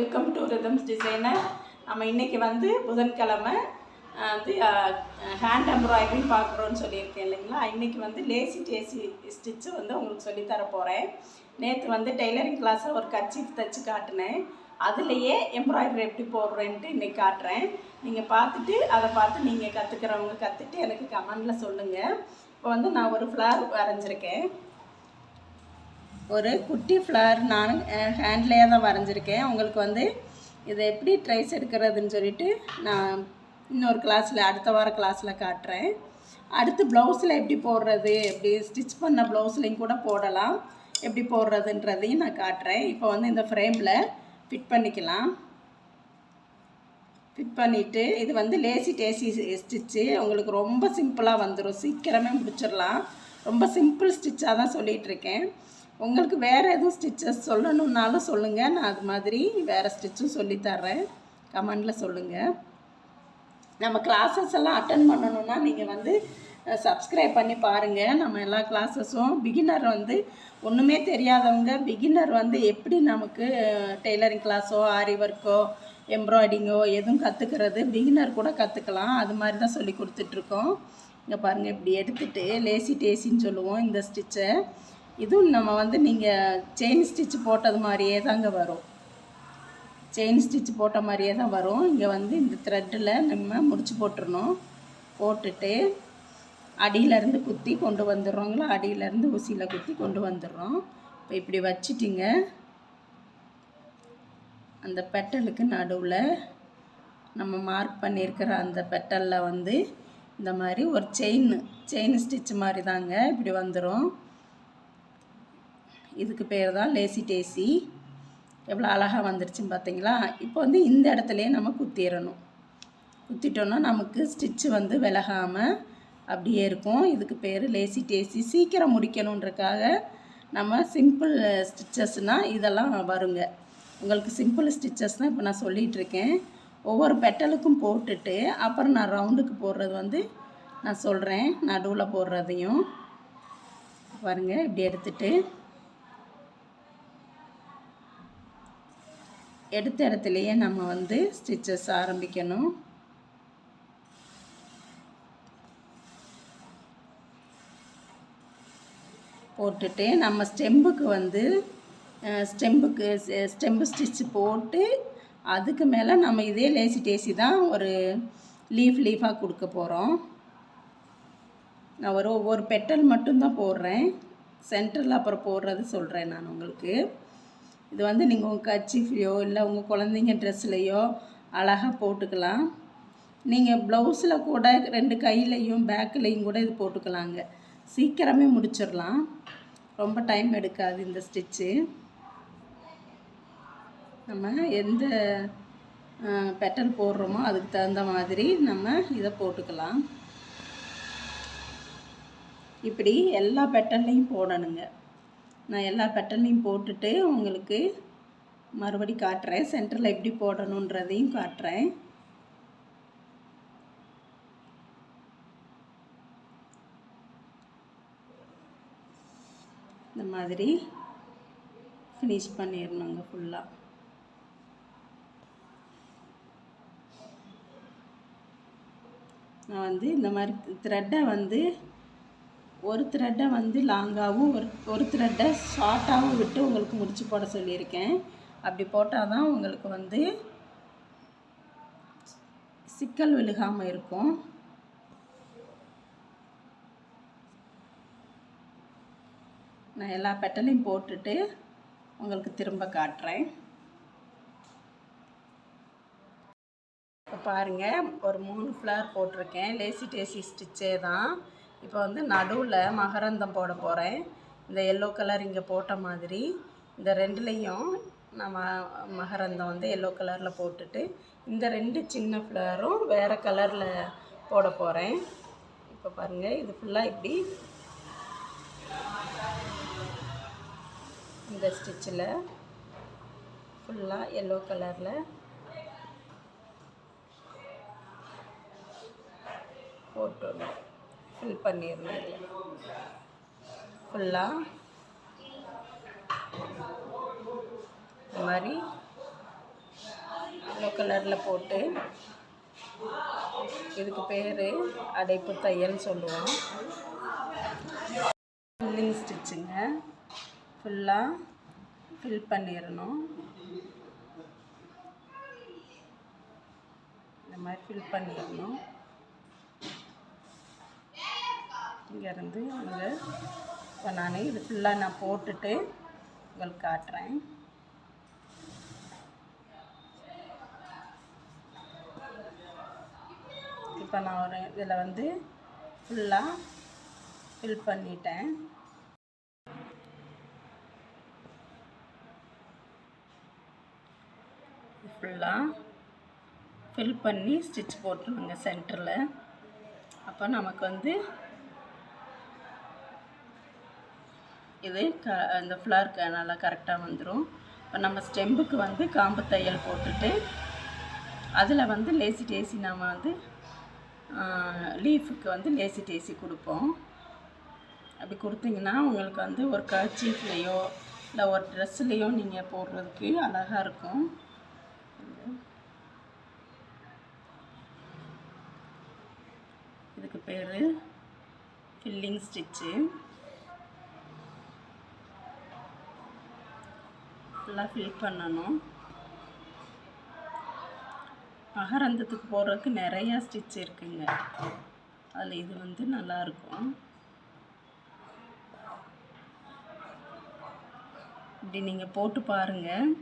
Welcome to rhythms designer நம்ம இன்னைக்கு வந்து புதன்கிழமை வந்து ஹேண்ட் எம்ப்ராய்டரி பார்க்குறோன்னு சொல்லியிருக்கேன் இல்லைங்களா? இன்றைக்கி வந்து லேசி டேசி ஸ்டிச்சு வந்து உங்களுக்கு சொல்லித் தர போகிறேன் நேற்று வந்து டெய்லரிங் கிளாஸில் ஒரு கர்ச்சீஃப் தைச்சு காட்டினேன். அதுலேயே எம்ப்ராய்டரி எப்படி போடுறேன்ட்டு இன்றைக்கி காட்டுறேன். நீங்கள் பார்த்துட்டு அதை பார்த்து நீங்கள் கற்றுக்கிறவங்க கற்றுட்டு எனக்கு கமெண்டில் சொல்லுங்கள் இப்போ வந்து நான் ஒரு ஃப்ளவர் வரைஞ்சிருக்கேன். ஒரு குட்டி ஃப்ளவர் நான் ஹேண்ட்லேயே தான் வரைஞ்சிருக்கேன். உங்களுக்கு வந்து இதை எப்படி ட்ரைஸ் எடுக்கிறதுன்னு சொல்லிட்டு நான் இன்னொரு கிளாஸில் அடுத்த வார கிளாஸில் காட்டுறேன். அடுத்து ப்ளவுஸில் எப்படி போடுறது எப்படி ஸ்டிச் பண்ண ப்ளவுஸ்லையும் கூட போடலாம். எப்படி போடுறதுன்றதையும் நான் காட்டுறேன். இப்போ வந்து இந்த ஃப்ரேமில் ஃபிட் பண்ணிக்கலாம். ஃபிட் பண்ணிவிட்டு இது வந்து லேசி டேசி ஸ்டிச்சு உங்களுக்கு ரொம்ப சிம்பிளாக வந்துடும் சீக்கிரமே முடிச்சிடலாம். ரொம்ப சிம்பிள் ஸ்டிச்சாக தான் சொல்லிகிட்ருக்கேன் உங்களுக்கு வேறு எதுவும் ஸ்டிச்சஸ் சொல்லணுன்னாலும் சொல்லுங்கள் நான் அது மாதிரி வேறு ஸ்டிச்சும் சொல்லித்தர்றேன் கமெண்டில் சொல்லுங்கள் நம்ம கிளாஸஸ் எல்லாம் அட்டன் பண்ணணுன்னா நீங்கள் வந்து சப்ஸ்கிரைப் பண்ணி பாருங்கள் நம்ம எல்லா கிளாஸஸும் பிகினர் வந்து ஒன்றுமே தெரியாதவங்க பிகினர் வந்து எப்படி நமக்கு டெய்லரிங் கிளாஸோ ஆரி ஒர்க்கோ எம்ப்ராய்டிங்கோ எதுவும் கற்றுக்கிறது பிகினர் கூட கற்றுக்கலாம் அது மாதிரி தான் சொல்லி கொடுத்துட்ருக்கோம் இங்கே பாருங்கள் இப்படி எடுத்துகிட்டு லேசி டேசின்னு சொல்லுவோம் இந்த ஸ்டிச்சை இதுவும் நம்ம வந்து நீங்கள் செயின் ஸ்டிச் போட்டது மாதிரியே தாங்க வரும். செயின் ஸ்டிச் போட்ட மாதிரியே தான் வரும். இங்கே வந்து இந்த த்ரெட்டில் நம்ம முடிச்சு போட்டுருணும் போட்டுட்டு அடியிலேருந்து குத்தி கொண்டு வந்துடுறோங்களா? அடியிலேருந்து ஊசியில் குத்தி கொண்டு வந்துடுறோம். இப்போ இப்படி வச்சிட்டிங்க. அந்த பெட்டலுக்கு நடுவில் நம்ம மார்க் பண்ணியிருக்கிற அந்த பெட்டலில் வந்து இந்த மாதிரி ஒரு செயின் செயின் ஸ்டிச் மாதிரி தாங்க இப்படி வந்துடும் இதுக்கு பேர் தான் லேசி டேசி. எவ்வளோ அழகாக வந்துருச்சுன்னு பார்த்தீங்களா? இப்போ வந்து இந்த இடத்துலையே நம்ம குத்திடணும் குத்திட்டோன்னா நமக்கு ஸ்டிச்சு வந்து விலகாமல் அப்படியே இருக்கும். இதுக்கு பேர் லேசி டேசி. சீக்கிரம் முடிக்கணுன்றக்காக நம்ம சிம்பிள் ஸ்டிச்சஸ்னால் இதெல்லாம் வருங்க. உங்களுக்கு சிம்பிள் ஸ்டிச்சஸ் தான் இப்போ நான் சொல்லிகிட்ருக்கேன் ஒவ்வொரு பெட்டலுக்கும் போட்டுட்டு அப்புறம் நான் ரவுண்டுக்கு போடுறது வந்து நான் சொல்கிறேன் நடுவில் போடுறதையும் பாருங்கள் இப்படி எடுத்துகிட்டு எடுத்த இடத்துலையே நம்ம வந்து ஸ்டிச்சஸ் ஆரம்பிக்கணும். போட்டுட்டு நம்ம ஸ்டெம்புக்கு வந்து ஸ்டெம்புக்கு ஸ்டெம்பு ஸ்டிச் போட்டு அதுக்கு மேலே நம்ம இதே லேசி டேசி தான் ஒரு லீஃப் லீஃபாக கொடுக்க போகிறோம் நான் ஒரு ஒவ்வொரு பெட்டல் மட்டும்தான் போடுறேன். சென்டரில் அப்புறம் போடுறது சொல்கிறேன் நான் உங்களுக்கு. இது வந்து நீங்கள் உங்கள் கச்சிஃப்லையோ இல்லை உங்கள் குழந்தைங்க ட்ரெஸ்லையோ அழகாக போட்டுக்கலாம். நீங்கள் ப்ளவுஸில் கூட ரெண்டு கையிலையும் பேக்கிலையும் கூட இது போட்டுக்கலாங்க. சீக்கிரமே முடிச்சிடலாம். ரொம்ப டைம் எடுக்காது இந்த ஸ்டிச்சு. நம்ம எந்த பெட்டல் போடுறோமோ அதுக்கு தகுந்த மாதிரி நம்ம இதை போட்டுக்கலாம். இப்படி எல்லா பெட்டல்லையும் போடணுங்க. நான் எல்லா பேட்டர்னையும் போட்டுட்டு உங்களுக்கு மறுபடி காட்டுறேன். சென்டரில் எப்படி போடணுன்றதையும் காட்டுறேன். இந்த மாதிரி ஃபினிஷ் பண்ணிடணுங்க ஃபுல்லாக நான் வந்து இந்த மாதிரி த்ரெட்டை வந்து ஒரு த்ரெட்டை வந்து லாங்காகவும் ஒரு ஒரு த்ரெட்டை ஷார்ட்டாகவும் விட்டு உங்களுக்கு முடிச்சு போட சொல்லியிருக்கேன். அப்படி போட்டால் தான் உங்களுக்கு வந்து சிக்கல் விழுகாமல் இருக்கும். நான் எல்லா பெட்டலையும் போட்டுட்டு உங்களுக்கு திரும்ப காட்டுறேன். இப்போ பாருங்கள் ஒரு மூணு ஃப்ளவர் போட்டிருக்கேன். லேசி டேசி ஸ்டிச்சே தான். இப்போ வந்து நடுவில் மகரந்தம் போட போகிறேன் இந்த எல்லோ கலர் இங்கே போட்ட மாதிரி. இந்த ரெண்டுலேயும் நான் ம- மகரந்தம் வந்து எல்லோ கலரில் போட்டுட்டு இந்த ரெண்டு சின்ன ஃப்ளவரும் வேறு கலரில் போட போகிறேன் இப்போ பாருங்கள் இது ஃபுல்லாக இப்படி. இந்த ஸ்டிச்சில் ஃபுல்லாக எல்லோ கலரில் போட்டுடணும். ஃபில் பண்ணிடணும். ஃபுல்லாக இந்த மாதிரி. கலரில் போட்டு இதுக்கு பேர் அடைப்பு தையல் சொல்லுவோம். ஃபில்லிங் ஸ்டிச்சுங்க ஃபுல்லாக ஃபில் பண்ணிடணும். இந்த மாதிரி ஃபில் பண்ணிடணும். இங்கேருந்து அங்கே இப்போ நான் இது ஃபுல்லாக நான் போட்டுட்டு உங்களுக்கு காட்டுறேன். இப்போ நான் ஒரு இதில் வந்து ஃபுல்லாக ஃபில் பண்ணிட்டேன். ஃபுல்லாக ஃபில் பண்ணி ஸ்டிச் போட்டுருணுங்க சென்டரில் அப்போ நமக்கு வந்து இது க இந்த ஃப்ளவர் க நல்லா கரெக்டாக வந்துடும் இப்போ நம்ம ஸ்டெம்புக்கு வந்து காம்பு தையல் போட்டுட்டு அதில் வந்து லேசி டேசி நம்ம வந்து லீஃபுக்கு வந்து லேசி டேசி கொடுப்போம். அப்படி கொடுத்தீங்கன்னா உங்களுக்கு வந்து ஒரு கர்ச்சீஃப்லேயோ இல்லை ஒரு ட்ரெஸ்லேயோ நீங்கள் போடுறதுக்கு அழகாக இருக்கும். இதுக்கு பேர் ஃபில்லிங் ஸ்டிச்சு ஃபுல்லாக ஃபில் பண்ணணும். மகரந்தத்துக்கு போடுறதுக்கு நிறையா ஸ்டிச் இருக்குங்க. அதில் இது வந்து நல்லாயிருக்கும் இப்படி நீங்கள் போட்டு பாருங்கள்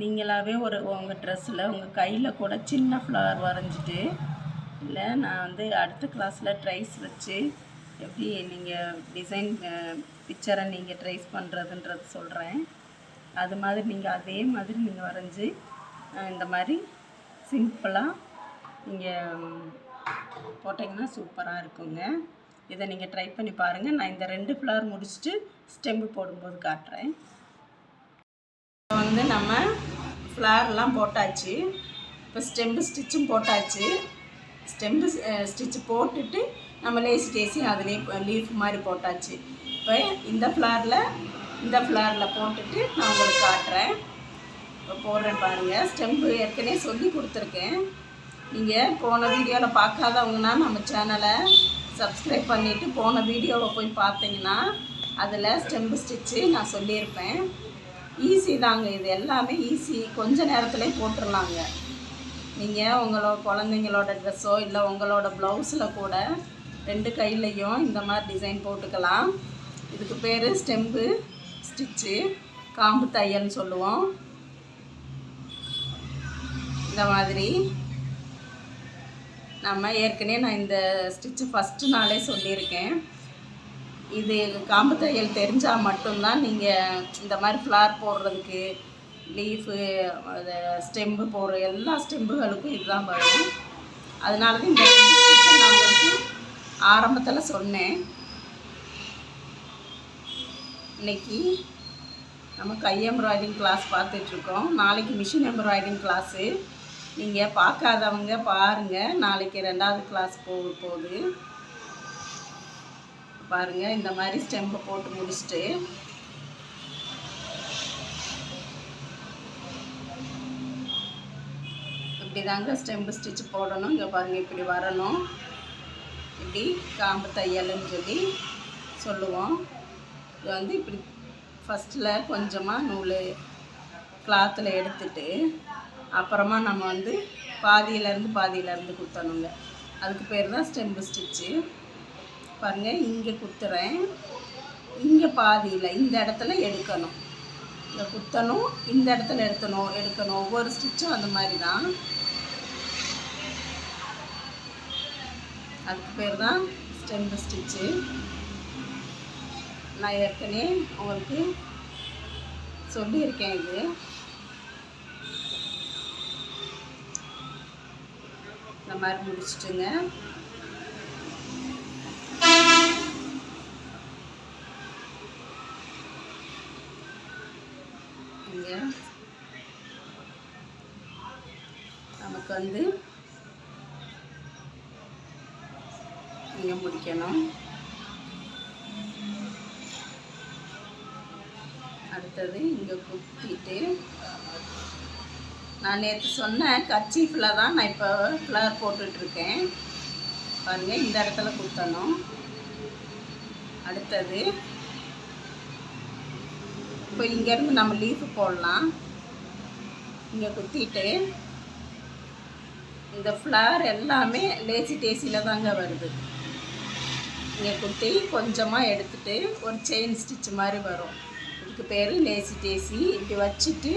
நீங்களாகவே ஒரு உங்கள் ட்ரெஸ்ஸில் உங்கள் கையில் கூட சின்ன ஃப்ளவர் வரைஞ்சிட்டு இல்லை நான் வந்து அடுத்த கிளாஸில் ட்ரைஸ் வச்சு எப்படி நீங்கள் டிசைன் பிக்சரை நீங்கள் ட்ரைஸ் பண்ணுறதுன்றது சொல்கிறேன் அது மாதிரி நீங்கள் அதே மாதிரி நீங்கள் வரைஞ்சி இந்த மாதிரி சிம்பிளாக நீங்கள் போட்டிங்கன்னா சூப்பராக இருக்குங்க. இதை நீங்கள் ட்ரை பண்ணி பாருங்கள் நான் இந்த ரெண்டு ஃப்ளவர் முடிச்சுட்டு ஸ்டெம்பு போடும்போது காட்டுறேன். இப்போ வந்து நம்ம ஃப்ளார்லாம் போட்டாச்சு. இப்போ ஸ்டெம்பு ஸ்டிச்சும் போட்டாச்சு. ஸ்டெம்பு ஸ்டிச்சு போட்டுட்டு நம்ம லேசி டேசி அதுலேயே லீஃப் மாதிரி போட்டாச்சு. இப்போ இந்த ஃப்ளாரில் இந்த ஃப்ளாரில் போட்டுட்டு நான் உங்களுக்கு காட்டுறேன். இப்போ போடுறேன் பாருங்கள் ஸ்டெம்பு ஏற்கனவே சொல்லி கொடுத்துருக்கேன். நீங்கள் போன வீடியோவில் பார்க்காதவங்கன்னா நம்ம சேனலை சப்ஸ்கிரைப் பண்ணிவிட்டு போன வீடியோவை போய் பார்த்தீங்கன்னா அதில் ஸ்டெம்பு ஸ்டிச்சு நான் சொல்லியிருப்பேன். ஈஸி தாங்க. இது எல்லாமே ஈஸி. கொஞ்ச நேரத்துலேயே போட்டுடலாங்க நீங்கள் உங்களோட குழந்தைங்களோட ட்ரெஸ்ஸோ இல்லை உங்களோட ப்ளவுஸில் கூட ரெண்டு கையிலையும் இந்த மாதிரி டிசைன் போட்டுக்கலாம். இதுக்கு பேர் ஸ்டெம்பு ஸ்டிச்சு காம்பு தையல்னு சொல்லுவோம். இந்த மாதிரி நம்ம ஏற்கனவே நான் இந்த ஸ்டிச்சு ஃபஸ்ட்டு நாளே சொல்லியிருக்கேன். இது காம்பு தையல் தெரிஞ்சால் மட்டும்தான் நீங்கள் இந்த மாதிரி ஃப்ளார் போடுறதுக்கு லீஃபு அது ஸ்டெம்பு போடுற எல்லா ஸ்டெம்புகளுக்கும் இதுதான் வரும் அதனால தான் இந்த நான் உங்களுக்கு ஆரம்பத்தில் சொன்னேன். இன்னைக்கு நம்ம கை எம்ப்ராய்டிங் கிளாஸ் பார்த்துட்ருக்கோம். நாளைக்கு மிஷின் எம்ப்ராய்டிங் கிளாஸு நீங்கள் பார்க்காதவங்க பாருங்கள் நாளைக்கு ரெண்டாவது கிளாஸ் போக போகுது. பாருங்கள் இந்த மாதிரி ஸ்டெம்பை போட்டு முடிச்சுட்டு இப்படி தாங்க ஸ்டெம்பு ஸ்டிச் போடணும் இங்கே பாருங்கள் இப்படி வரணும். இப்படி காம்பு தையல்னு சொல்லி சொல்லுவோம். இது வந்து இப்படி ஃபஸ்ட்டில் கொஞ்சமாக நூல் கிளாத்தில் எடுத்துட்டு அப்புறமா நம்ம வந்து பாதியிலேருந்து பாதியிலேருந்து குத்தணுங்க. அதுக்கு பேர் தான் ஸ்டெம்பு ஸ்டிச்சு. பாருங்கள் இங்கே குத்துறேன். இங்கே பாதியில் இந்த இடத்துல எடுக்கணும். இந்த குத்தணும் இந்த இடத்துல எடுத்தணும் எடுக்கணும். ஒவ்வொரு ஸ்டிச்சும் அந்த மாதிரி தான். அதுக்கு பேர் தான் ஸ்டெம்பு ஸ்டிச்சு. நான் ஏற்கனவே உங்களுக்கு சொல்லியிருக்கேன் இது. இந்த மாதிரி முடிச்சுட்டுங்க. நமக்கு வந்து பார்த்திங்க முடிக்கணும். அடுத்தது இங்கே குத்திட்டு நான் நேற்று சொன்ன கர்ச்சீஃபில் தான் நான் இப்போ ஃப்ளவர் போட்டுட்ருக்கேன். பாருங்கள் இந்த இடத்துல குத்தணும். அடுத்தது இப்போ இங்கேருந்து நம்ம லீஃபு போடலாம். இங்கே குத்திட்டு இந்த ஃப்ளவர் எல்லாமே லேசி டேசியில் தாங்க வருது. இங்கே குத்தி கொஞ்சமாக எடுத்துட்டு ஒரு செயின் ஸ்டிச் மாதிரி வரும். இதுக்கு பேர் லேசி டேசி இப்படி வச்சுட்டு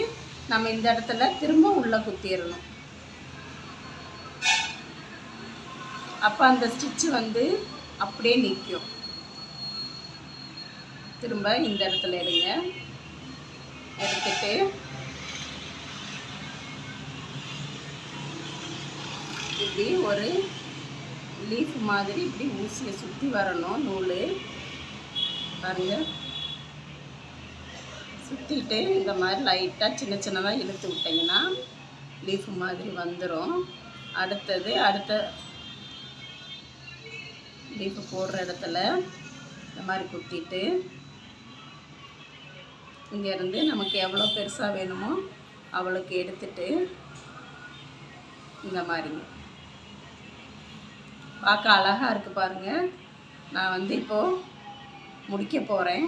நம்ம இந்த இடத்துல திரும்ப உள்ளே குத்திடணும் அப்போ அந்த ஸ்டிச்சு வந்து அப்படியே நிற்கும் திரும்ப இந்த இடத்துல எடுங்க. எடுத்துட்டு இப்படி ஒரு லீஃப் மாதிரி இப்படி ஊசியை சுற்றி வரணும் நூல். பாருங்க. சுற்றிட்டு இந்த மாதிரி லைட்டாக சின்ன சின்னதாக இழுத்து விட்டிங்கன்னா லீஃப் மாதிரி வந்துடும் அடுத்தது அடுத்த லீஃப் போடுற இடத்துல இந்த மாதிரி குத்திட்டு இங்கேருந்து நமக்கு எவ்வளோ பெருசாக வேணுமோ அவளுக்கு எடுத்துட்டு இந்த மாதிரிங்க. பார்க்க அழகாக இருக்குது பாருங்கள் நான் வந்து இப்போது முடிக்க போகிறேன்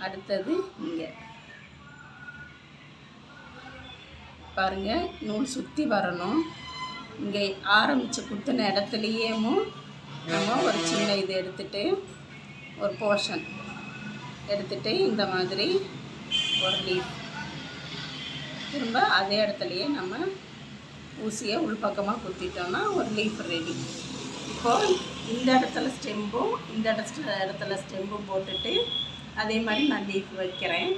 அடுத்தது இங்கே. பாருங்கள் நூல் சுற்றி வரணும். இங்கே ஆரம்பித்து குத்தின இடத்துலையேமும் நம்ம ஒரு சின்ன இது எடுத்துட்டு ஒரு போர்ஷன் எடுத்துகிட்டு இந்த மாதிரி ஒரு லீஃப் திரும்ப அதே இடத்துலையே நம்ம ஊசியை உள்பக்கமாக குத்திட்டோம்னா ஒரு லீஃப் ரெடி இப்போது இந்த இடத்துல ஸ்டெம்பும் இந்த இடத்துல இடத்துல ஸ்டெம்பும் போட்டுட்டு அதே மாதிரி நான் லீஃப் வைக்கிறேன்.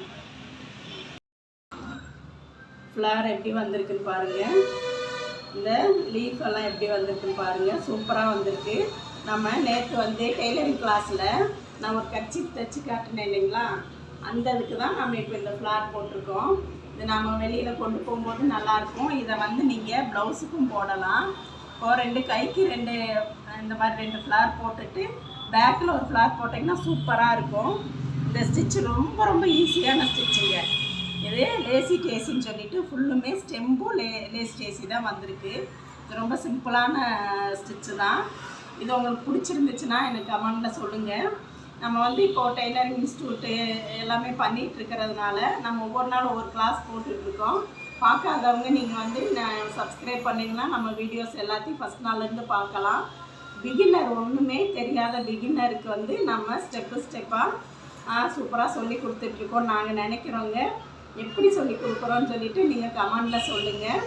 ஃப்ளார் எப்படி வந்திருக்குன்னு பாருங்கள் இந்த லீஃப் எல்லாம் எப்படி வந்திருக்குன்னு பாருங்கள் சூப்பராக வந்திருக்கு. நம்ம நேற்று வந்து டெய்லரிங் கிளாஸில் நான் ஒரு கட்சி தைச்சி காட்டினேன் இல்லைங்களா? அந்த இதுக்கு தான் நம்ம இப்போ இந்த ஃப்ளார் போட்டிருக்கோம். இது நம்ம வெளியில் கொண்டு போகும்போது நல்லாயிருக்கும் இதை வந்து நீங்கள் ப்ளவுஸுக்கும் போடலாம். இப்போ ரெண்டு கைக்கு ரெண்டு இந்த மாதிரி ரெண்டு ஃப்ளார் போட்டுட்டு பேக்கில் ஒரு ஃப்ளார் போட்டிங்கன்னா சூப்பராக இருக்கும். இந்த ஸ்டிச் ரொம்ப ரொம்ப ஈஸியான ஸ்டிச்சுங்க இது லேசி டேசின்னு சொல்லிட்டு ஃபுல்லுமே ஸ்டெம்பும் லே லேசி டேசி தான் வந்திருக்கு. இது ரொம்ப சிம்பிளான ஸ்டிச்சு தான். இது உங்களுக்கு பிடிச்சிருந்துச்சுன்னா எனக்கு கமெண்டில் சொல்லுங்கள் நம்ம வந்து இப்போது டெய்லரிங் இன்ஸ்டியூட்டு எல்லாமே பண்ணிகிட்டு இருக்கிறதுனால நம்ம ஒவ்வொரு நாளும் ஒவ்வொரு கிளாஸ் போட்டுட்ருக்கோம் பார்க்காதவங்க நீங்கள் வந்து சப்ஸ்கிரைப் பண்ணிங்கன்னா நம்ம வீடியோஸ் எல்லாத்தையும் ஃபஸ்ட் நாள்லேருந்து பார்க்கலாம். பிகினர் ஒன்றுமே தெரியாத பிகினருக்கு வந்து நம்ம ஸ்டெப்பு ஸ்டெப்பாக சூப்பராக சொல்லி கொடுத்துட்ருக்கோம் நாங்கள் நினைக்கிறோங்க. எப்படி சொல்லி கொடுக்குறோன்னு சொல்லிவிட்டு நீங்கள் கமெண்டில் சொல்லுங்கள்